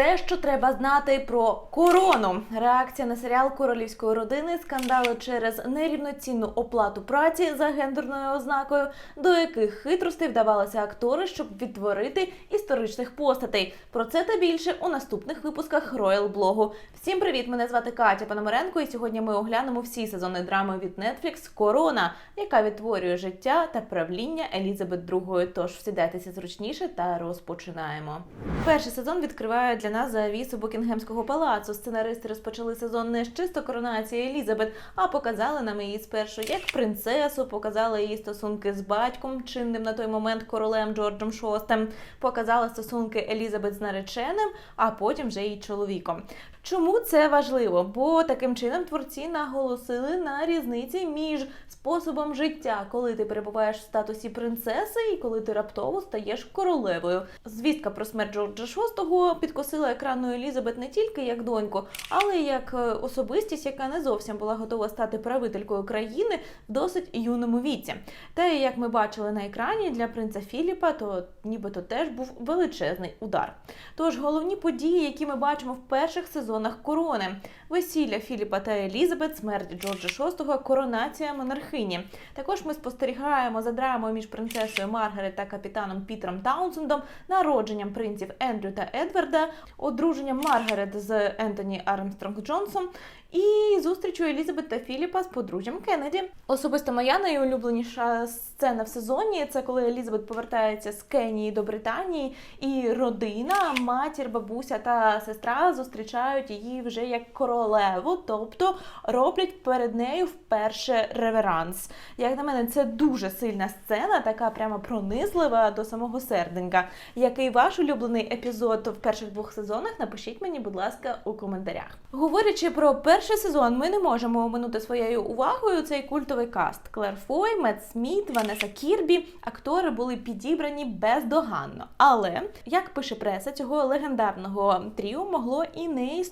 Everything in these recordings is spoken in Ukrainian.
Все, що треба знати про корону. Реакція на серіал королівської родини, скандали через нерівноцінну оплату праці за гендерною ознакою, до яких хитростей вдавалися актори, щоб відтворити історичних постатей. Про це та більше у наступних випусках Роял Блогу. Всім привіт! Мене звати Катя Пономаренко, і сьогодні ми оглянемо всі сезони драми від Netflix Корона, яка відтворює життя та правління Елізабет II. Тож всідайтеся зручніше та розпочинаємо. Перший сезон відкриває для нас завісу Букінгемського палацу. Сценаристи розпочали сезон не з чисто коронації Елізабет, а показали нам її спершу як принцесу, показали її стосунки з батьком, чинним на той момент королем Джорджем VI, показали стосунки Елізабет з нареченим, а потім вже її чоловіком. Чому це важливо? Бо таким чином творці наголосили на різниці між способом життя, коли ти перебуваєш в статусі принцеси і коли ти раптово стаєш королевою. Звістка про смерть Джорджа VI підкосила екранну Елізабет не тільки як доньку, але й як е, особистість, яка не зовсім була готова стати правителькою країни в досить юному віці. Та як ми бачили на екрані для принца Філіпа, то нібито теж був величезний удар. Тож головні події, які ми бачимо в перших сезонах корони: весілля Філіпа та Елізабет, смерть Джорджа VI, коронація монархині. Також ми спостерігаємо за драмою між принцесою Маргарет та капітаном Пітером Таунсендом, народженням принців Ендрю та Едварда, одруженням Маргарет з Ентоні Армстронг Джонсом і зустрічю Елізабет та Філіпа з подружжям Кеннеді. Особисто моя найулюбленіша сцена в сезоні це коли Елізабет повертається з Кенії до Британії, і родина, матір, бабуся та сестра зустрічають її вже як королеву, тобто роблять перед нею вперше реверанс. Як на мене, це дуже сильна сцена, така прямо пронизлива до самого серденька. Який ваш улюблений епізод в перших двох сезонах? Напишіть мені, будь ласка, у коментарях. Говорячи про перший сезон, ми не можемо оминути своєю увагою цей культовий каст: Клер Фой, Мед Сміт, Ванеса Кірбі. Актори були підібрані бездоганно. Але як пише преса, цього легендарного тріо могло і не існувати,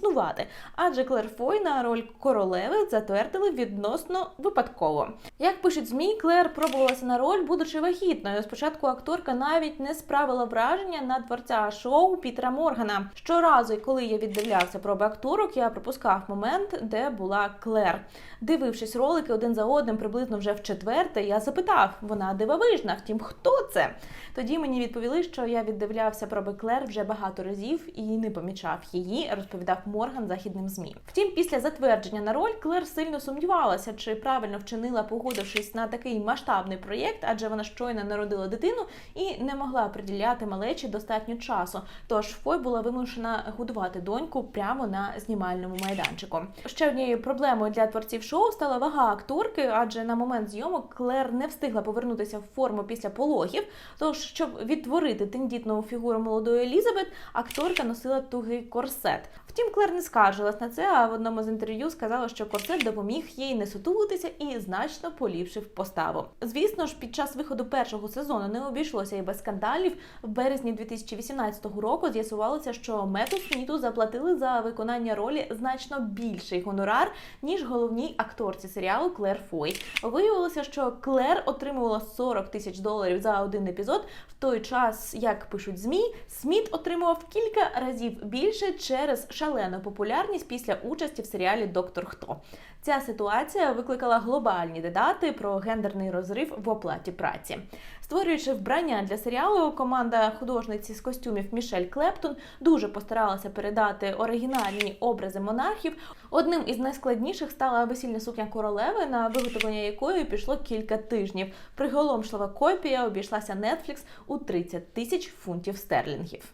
адже Клер Фой на роль королеви затвердили відносно випадково. Як пишуть змі, Клер пробувалася на роль, будучи вагітною. Спочатку акторка навіть не справила враження на творця шоу Пітера Моргана. Щоразу, коли я віддивлявся проби акторок, я пропускав момент, де була Клер. Дивившись ролики один за одним, приблизно вже в четверте, я запитав, вона дивовижна. Втім, хто це? Тоді мені відповіли, що я віддивлявся проби Клер вже багато разів і не помічав її, розповідав Морган західним змі. Втім, після затвердження на роль Клер сильно сумнівалася, чи правильно вчинила, погодившись на такий масштабний проєкт, адже вона щойно народила дитину і не могла приділяти малечі достатньо часу. Тож Фой була вимушена годувати доньку прямо на знімальному майданчику. Ще однією проблемою для творців шоу стала вага акторки, адже на момент зйомок Клер не встигла повернутися в форму після пологів. Тож, щоб відтворити тендітну фігуру молодої Елізабет, акторка носила тугий корсет. Втім, Клер не скаржилась на це, а в одному з інтерв'ю сказала, що корсет допоміг їй не сутулитися і значно поліпшив поставу. Звісно ж, під час виходу першого сезону не обійшлося і без скандалів. В березні 2018 року з'ясувалося, що Мету Сміту заплатили за виконання ролі значно більший гонорар, ніж головній акторці серіалу Клер Фой. Виявилося, що Клер отримувала 40 тисяч доларів за один епізод, в той час, як пишуть змі, Сміт отримував кілька разів більше через шалену популярність після участі в серіалі Доктор Хто. Ця ситуація викликала глобальні дедати про гендерний розрив в оплаті праці. Створюючи вбрання для серіалу, команда художниці з костюмів Мішель Клептон дуже постаралася передати оригінальні образи монархів. Одним із найскладніших стала весільна сукня королеви, на виготовлення якої пішло кілька тижнів. Приголомшлива копія обійшлася Netflix у 30 тисяч фунтів стерлінгів.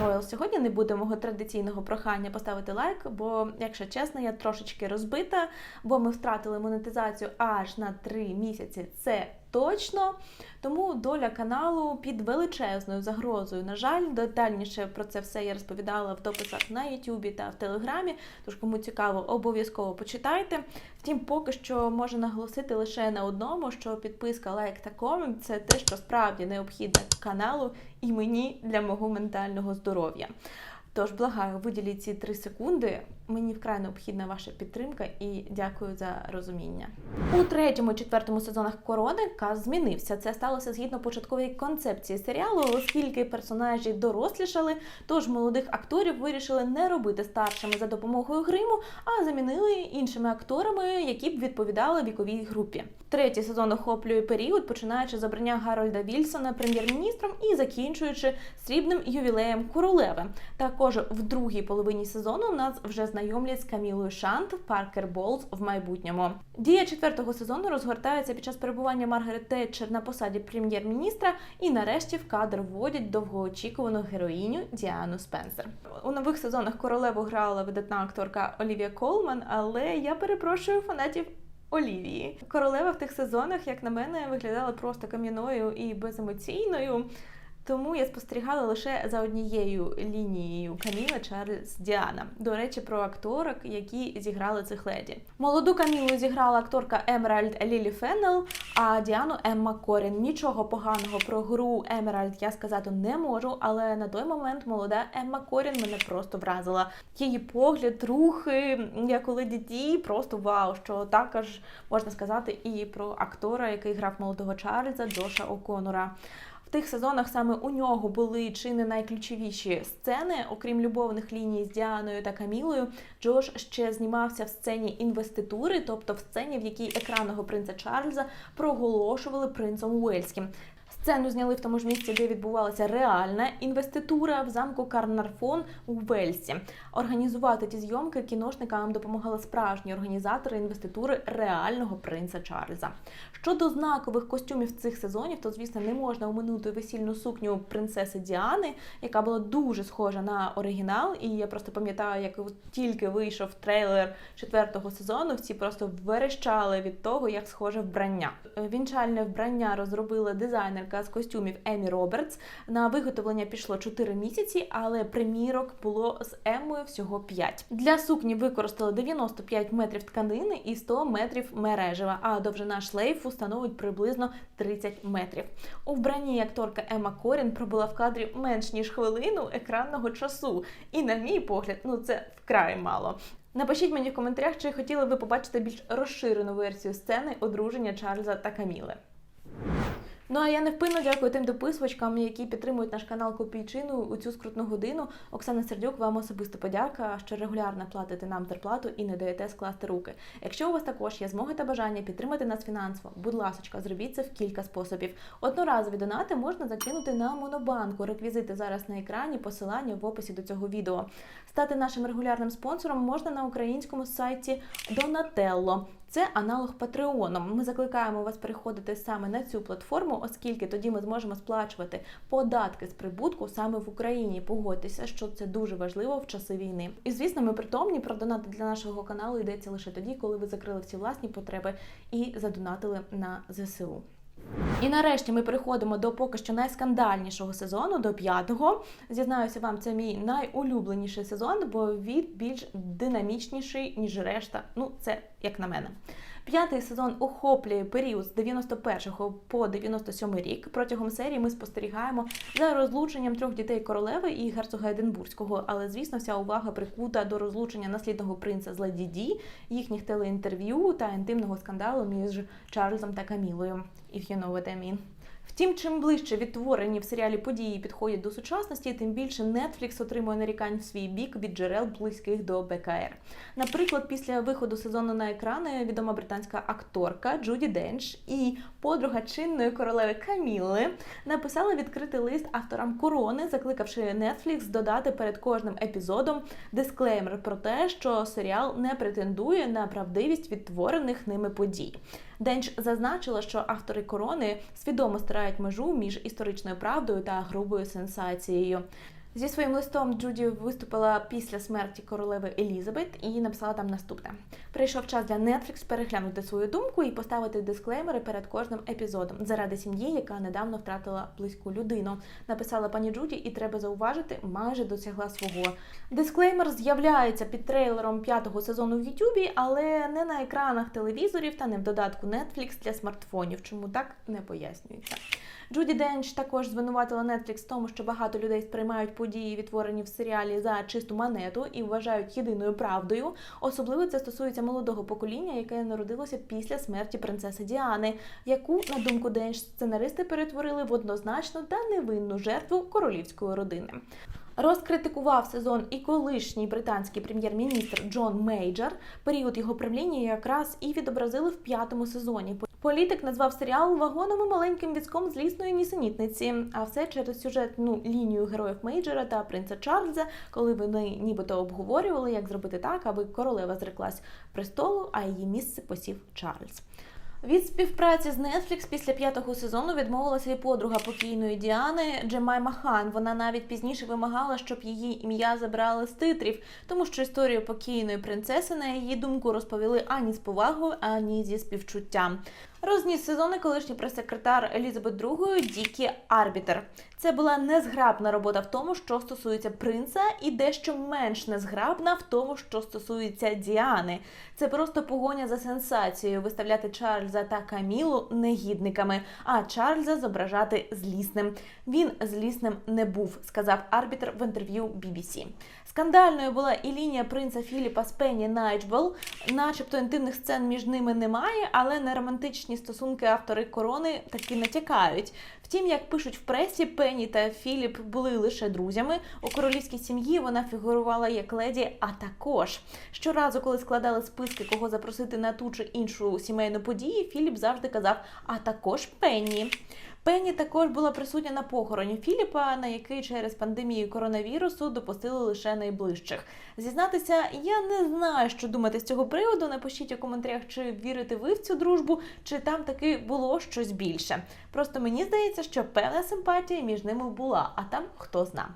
Роял, сьогодні не буде мого традиційного прохання поставити лайк, бо, якщо чесно, я трошечки розбита, бо ми втратили монетизацію аж на 3 місяці. Це точно. Тому доля каналу під величезною загрозою. На жаль, детальніше про це все я розповідала в дописах на Ютубі та в Телеграмі. Тож, кому цікаво, обов'язково почитайте. Втім, поки що можу наголосити лише на одному, що підписка, лайк та комент це те, що справді необхідно каналу і мені для мого ментального здоров'я. Тож благаю, виділіть ці три секунди. Мені вкрай необхідна ваша підтримка і дякую за розуміння. У третьому і четвертому сезонах корони каз змінився. Це сталося згідно початкової концепції серіалу, оскільки персонажі дорослішали, тож молодих акторів вирішили не робити старшими за допомогою гриму, а замінили іншими акторами, які б відповідали віковій групі. Третій сезон охоплює період, починаючи з обрання Гарольда Вільсона прем'єр-міністром і закінчуючи срібним ювілеєм королеви. Також в другій половині сезону нас вже знайомлять з Камілою Шант, Паркер Болз в майбутньому. Дія четвертого сезону розгортається під час перебування Маргарет Тетчер на посаді прем'єр-міністра, і нарешті в кадр вводять довгоочікувану героїню Діану Спенсер. У нових сезонах королеву грала видатна акторка Олівія Колман, але я перепрошую фанатів. Олівії королева в тих сезонах, як на мене, виглядала просто кам'яною і беземоційною. Тому я спостерігала лише за однією лінією Каміла Чарльз Діана. До речі, про акторок, які зіграли цих леді. Молоду Камілу зіграла акторка Емеральд Лілі Феннел, а Діану Емма Корін. Нічого поганого про гру Емеральд я сказати не можу, але на той момент молода Емма Корін мене просто вразила. Її погляд, рухи, як у леді Ді, просто вау! Що також можна сказати і про актора, який грав молодого Чарльза Джоша О'Конора. Тих сезонах саме у нього були чи не найключовіші сцени, окрім любовних ліній з Діаною та Камілою. Джош ще знімався в сцені інвеститури, тобто в сцені, в якій екранного принца Чарльза проголошували принцем Уельським. Сцену зняли в тому ж місці, де відбувалася реальна інвеститура в замку Карнарфон у Вельсі. Організувати ті зйомки кіношникам допомагали справжні організатори інвеститури реального принца Чарльза. Щодо знакових костюмів цих сезонів, то звісно не можна оминути весільну сукню принцеси Діани, яка була дуже схожа на оригінал. І я просто пам'ятаю, як тільки вийшов трейлер четвертого сезону, всі просто верещали від того, як схоже вбрання. Вінчальне вбрання розробила дизайнер з костюмів Емі Робертс. На виготовлення пішло 4 місяці, але примірок було з Емою всього 5. Для сукні використали 95 метрів тканини і 100 метрів мережева, а довжина шлейфу становить приблизно 30 метрів. У вбранні акторка Ема Корін пробула в кадрі менш ніж хвилину екранного часу. І, на мій погляд, ну це вкрай мало. Напишіть мені в коментарях, чи хотіли ви побачити більш розширену версію сцени одруження Чарльза та Каміли. Ну а я невпинно дякую тим дописувачкам, які підтримують наш канал Копійчину у цю скрутну годину. Оксана Сердюк, вам особисто подяка, що регулярно платите нам зарплату і не даєте скласти руки. Якщо у вас також є змоги та бажання підтримати нас фінансово, будь ласка, зробіть це в кілька способів. Одноразові донати можна закинути на монобанку. Реквізити зараз на екрані, посилання в описі до цього відео. Стати нашим регулярним спонсором можна на українському сайті Donatello. Це аналог Патреону. Ми закликаємо вас переходити саме на цю платформу, оскільки тоді ми зможемо сплачувати податки з прибутку саме в Україні. Погодьтеся, що це дуже важливо в часи війни. І звісно, ми притомні про донати для нашого каналу йдеться лише тоді, коли ви закрили всі власні потреби і задонатили на ЗСУ. І нарешті ми переходимо до поки що найскандальнішого сезону, до п'ятого. Зізнаюся вам, це мій найулюбленіший сезон, бо він більш динамічніший, ніж решта. Ну, це як на мене. П'ятий сезон охоплює період з 91 по 97 рік. Протягом серії ми спостерігаємо за розлученням трьох дітей королеви і герцога Единбурзького. Але, звісно, вся увага прикута до розлучення наслідного принца з Леді Ді, їхніх телеінтерв'ю та інтимного скандалу між Чарльзом та Камілою. If you know what I mean. Втім, чим ближче відтворені в серіалі події підходять до сучасності, тим більше Netflix отримує нарікань в свій бік від джерел близьких до БКР. Наприклад, після виходу сезону на екрани відома британська акторка Джуді Денч і подруга чинної королеви Каміли написали відкритий лист авторам корони, закликавши Netflix додати перед кожним епізодом дисклеймер про те, що серіал не претендує на правдивість відтворених ними подій. Денч зазначила, що автори корони свідомо стирають межу між історичною правдою та грубою сенсацією. Зі своїм листом Джуді виступила після смерті королеви Елізабет і написала там наступне: прийшов час для Netflix переглянути свою думку і поставити дисклеймери перед кожним епізодом заради сім'ї, яка недавно втратила близьку людину. Написала пані Джуді, і треба зауважити, майже досягла свого. Дисклеймер з'являється під трейлером п'ятого сезону в Ютубі, але не на екранах телевізорів та не в додатку Netflix для смартфонів. Чому так не пояснюється? Джуді Денч також звинуватила Netflix в тому, що багато людей сприймають події, відтворені в серіалі за чисту монету і вважають єдиною правдою. Особливо це стосується молодого покоління, яке народилося після смерті принцеси Діани, яку, на думку Денч, сценаристи перетворили в однозначну та невинну жертву королівської родини. Розкритикував сезон і колишній британський прем'єр-міністр Джон Мейджор. Період його правління якраз і відобразили в п'ятому сезоні. Політик назвав серіал вагоном і маленьким візком злісної нісенітниці. А все через сюжетну лінію героїв Мейджора та принца Чарльза, коли вони нібито обговорювали, як зробити так, аби королева зреклась престолу, а її місце посів Чарльз. Від співпраці з Netflix після п'ятого сезону відмовилася і подруга покійної Діани Джемайма Хан. Вона навіть пізніше вимагала, щоб її ім'я забрали з титрів, тому що історію покійної принцеси, на її думку, розповіли ані з повагою, ані зі співчуттям. Розніс сезони колишній прес-секретар Елізабет II Дікі Арбітер. Це була незграбна робота в тому, що стосується принца, і дещо менш незграбна в тому, що стосується Діани. Це просто погоня за сенсацією виставляти Чарльза та Камілу негідниками, а Чарльза зображати злісним. Він злісним не був, сказав арбітр в інтерв'ю BBC. Скандальною була і лінія принца Філіпа з Пенні Найджбол. Начебто інтимних сцен між ними немає, але на романтичні стосунки автори корони таки натякають. Втім, як пишуть в пресі, Пенні та Філіп були лише друзями. У королівській сім'ї вона фігурувала як леді, а також щоразу, коли складали списки, кого запросити на ту чи іншу сімейну подію, Філіп завжди казав, а також Пенні. Пенні також була присутня на похороні Філіпа, на який через пандемію коронавірусу допустили лише найближчих. Зізнатися, я не знаю, що думати з цього приводу. Напишіть у коментарях, чи вірите ви в цю дружбу, чи там таки було щось більше. Просто мені здається, що певна симпатія між ними була, а там хто зна.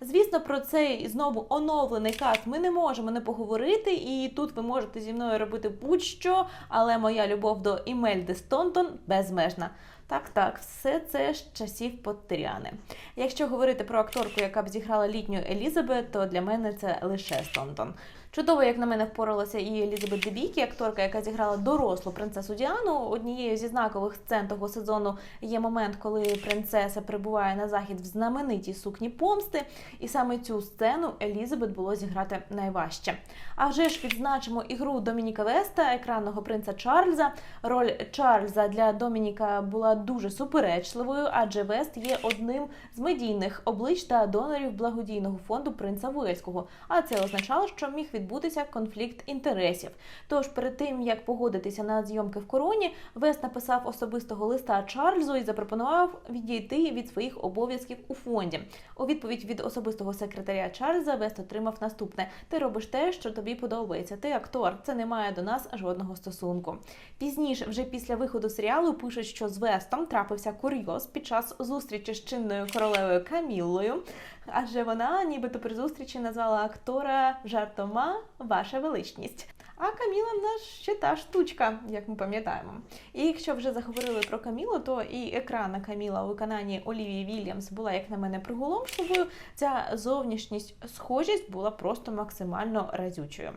Звісно, про цей знову оновлений каст ми не можемо не поговорити, і тут ви можете зі мною робити будь-що, але моя любов до Імельди Стонтон безмежна. Так, так, все це з часів Поттеріани. Якщо говорити про акторку, яка б зіграла літню Елізабет, то для мене це лише Стонтон. Чудово, як на мене впоралася і Елізабет Дебікі, акторка, яка зіграла дорослу принцесу Діану. Однією зі знакових сцен того сезону є момент, коли принцеса прибуває на захід в знаменитій сукні помсти, і саме цю сцену Елізабет було зіграти найважче. А вже ж відзначимо ігру Домініка Веста, екранного принца Чарльза. Роль Чарльза для Домініка була дуже суперечливою, адже Вест є одним з медійних облич та донорів благодійного фонду принца Уельського. А це означало, що міг відбутися конфлікт інтересів. Тож перед тим як погодитися на зйомки в короні, Вест написав особистого листа Чарльзу і запропонував відійти від своїх обов'язків у фонді. У відповідь від особистого секретаря Чарльза Вест отримав наступне: ти робиш те, що тобі подобається. Ти актор, це не має до нас жодного стосунку. Пізніше, вже після виходу серіалу, пишуть, що з Вестом трапився курйоз під час зустрічі з чинною королевою Каміллою, адже вона, нібито при зустрічі, назвала актора жартома Ваша величність. А Каміла в нас ще та штучка, як ми пам'ятаємо. І якщо вже заговорили про Камілу, то і екрана Каміла у виконанні Олівії Вільямс була, як на мене, приголомшливою. Ця зовнішність, схожість була просто максимально разючою.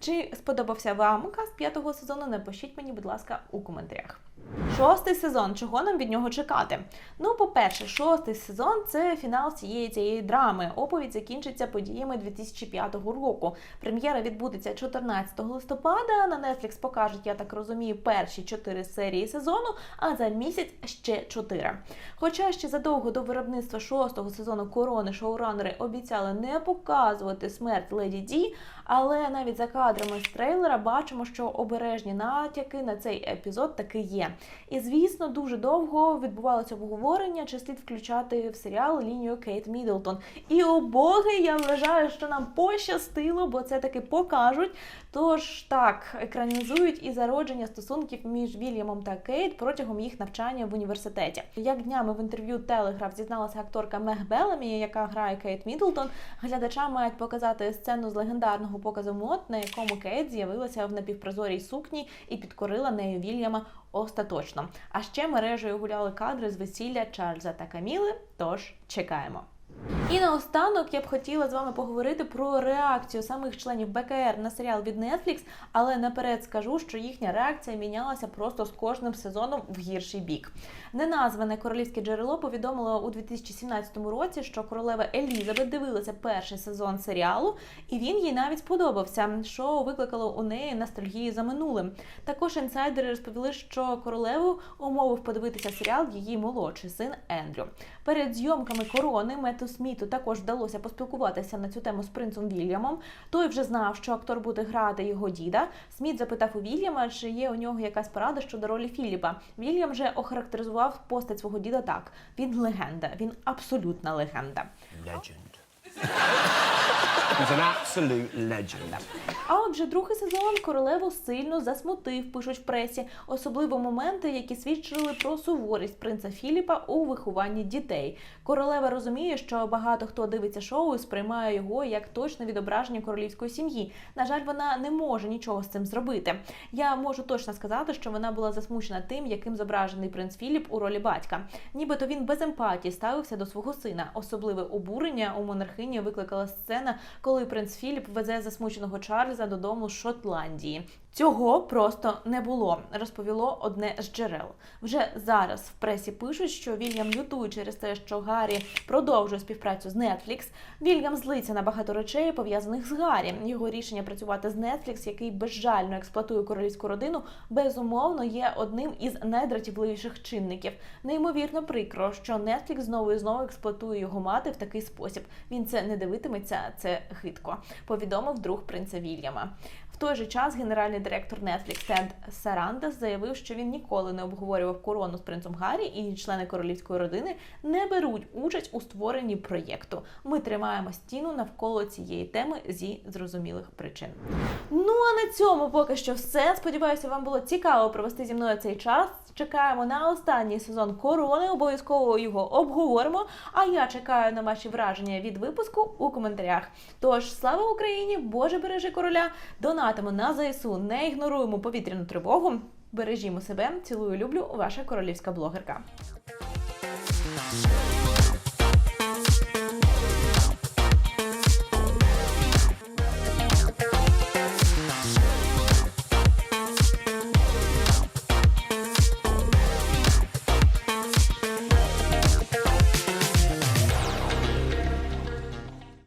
Чи сподобався вам каст п'ятого сезону? Напишіть мені, будь ласка, у коментарях. Шостий сезон. Чого нам від нього чекати? Ну, по-перше, шостий сезон це фінал цієї цієї драми. Оповідь закінчиться подіями 2005 року. Прем'єра відбудеться 14 листопада. На Netflix покажуть, я так розумію, перші чотири серії сезону, а за місяць ще чотири. Хоча ще задовго до виробництва шостого сезону корони шоуранери обіцяли не показувати смерть леді Ді, але навіть за кадрами з трейлера бачимо, що обережні натяки на цей епізод таки є. І звісно, дуже довго відбувалося обговорення, чи слід включати в серіал лінію Кейт Міддлтон. І о боги, я вважаю, що нам пощастило, бо це таки покажуть. Тож так, екранізують і зародження стосунків між Вільямом та Кейт протягом їх навчання в університеті. Як днями в інтерв'ю Телеграф зізналася акторка Мег Беламі, яка грає Кейт Міддлтон, глядачам мають показати сцену з легендарного показу мод, на якому Кейт з'явилася в напівпрозорій сукні і підкорила нею Вільяма остаточно. А ще мережею гуляли кадри з весілля Чарльза та Каміли. Тож чекаємо. І наостанок я б хотіла з вами поговорити про реакцію самих членів БКР на серіал від Netflix, але наперед скажу, що їхня реакція мінялася просто з кожним сезоном в гірший бік. Неназване королівське джерело повідомило у 2017 році, що королева Елізабет дивилася перший сезон серіалу, і він їй навіть сподобався. Шоу викликало у неї ностальгію за минулим. Також інсайдери розповіли, що королеву умовив подивитися серіал її молодший син Ендрю. Перед зйомками корони Мету Сміту також вдалося поспілкуватися на цю тему з принцем Вільямом. Той вже знав, що актор буде грати його діда. Сміт запитав у Вільяма, чи є у нього якась порада щодо ролі Філіпа. Вільям же охарактеризував постать свого діда так: він легенда, він абсолютна легенда. Legend. An absolute legend. А отже, другий сезон королеву сильно засмутив, пишуть в пресі, особливо моменти, які свідчили про суворість принца Філіпа у вихованні дітей. Королева розуміє, що багато хто дивиться шоу і сприймає його як точне відображення королівської сім'ї. На жаль, вона не може нічого з цим зробити. Я можу точно сказати, що вона була засмучена тим, яким зображений принц Філіп у ролі батька. Нібито він без емпатії ставився до свого сина. Особливе обурення у монархині викликала сцена, коли принц Філіп везе засмученого Чарльза додому з Шотландії. Цього просто не було, розповіло одне з джерел. Вже зараз в пресі пишуть, що Вільям лютує через те, що Гаррі продовжує співпрацю з Netflix. Вільям злиться на багато речей, пов'язаних з Гаррі. Його рішення працювати з Netflix, який безжально експлуатує королівську родину, безумовно є одним із найдратівливіших чинників. Неймовірно прикро, що Netflix знову і знову експлуатує його мати в такий спосіб. Він це не дивитиметься, це гидко. Повідомив друг принца Вільяма. В той же час генеральний директор Netflix Тед Сарандес заявив, що він ніколи не обговорював корону з принцем Гаррі, і члени королівської родини не беруть участь у створенні проєкту. Ми тримаємо стіну навколо цієї теми зі зрозумілих причин. Ну а на цьому поки що все. Сподіваюся, вам було цікаво провести зі мною цей час. Чекаємо на останній сезон корони. Обов'язково його обговоримо. А я чекаю на ваші враження від випуску у коментарях. Тож слава Україні! Боже бережи короля! Донатимо на ЗСУ, не ігноруємо повітряну тривогу. Бережімо себе, цілую, люблю, ваша королівська блогерка.